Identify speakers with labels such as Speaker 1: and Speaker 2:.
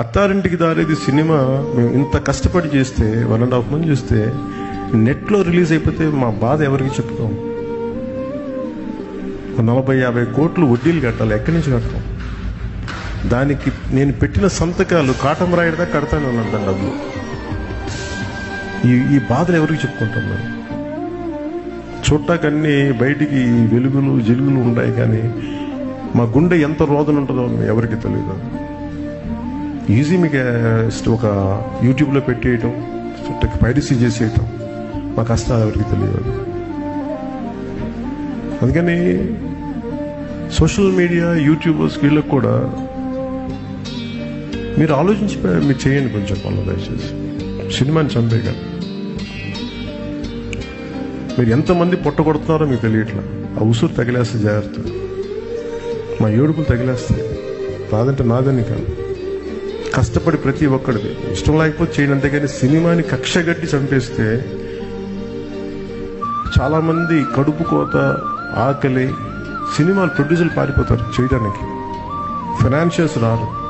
Speaker 1: Attarintiki Daredi cinema మేము ఇంత కష్టపడి చేస్తే వన్ అండ్ హాఫ్ మంత్ చూస్తే నెట్లో రిలీజ్ అయిపోతే మా బాధ ఎవరికి చెప్పుకోం? నలభై యాభై కోట్లు వడ్డీలు కట్టాలి ఎక్కడి నుంచి కడతాం? దానికి నేను పెట్టిన సంతకాలు కాటం రాయడదా కడతాను అన్నాడు డబ్బులు. ఈ ఈ బాధలు ఎవరికి చెప్పుకుంటాం మేము చూడటాకన్నీ బయటికి వెలుగులు జిలుగులు ఉంటాయి కానీ మా గుండె ఎంత రోదన ఉంటుందో ఎవరికి తెలియదు ఈజీ మీకు ఒక యూట్యూబ్లో పెట్టేయటం పైరసీ చేసేయటం మా కష్టాలు ఎవరికి తెలియదు. అందుకని సోషల్ మీడియా యూట్యూబర్స్ వీళ్ళకి కూడా మీరు ఆలోచించి మీరు చేయండి కొంచెం పనులు దయచేసి. సినిమాని చంపేయగా మీరు ఎంతమంది పొట్టగొడుతున్నారో మీకు తెలియట్లా. ఆ ఉసురు తగిలేస్తే జాగ్రత్త. మా ఏడుపులు తగిలేస్తాయి. రాదంటే నాదని కాదు. కష్టపడి ప్రతి ఒక్కడిది. ఇష్టం లేకపోతే చేయండి అంతేగాని సినిమాని కక్షగట్టి చంపేస్తే చాలామంది కడుపు కోత ఆకలి సినిమాలు ప్రొడ్యూసర్లు పారిపోతారు చేయడానికి. ఫైనాన్షియల్స్ రారు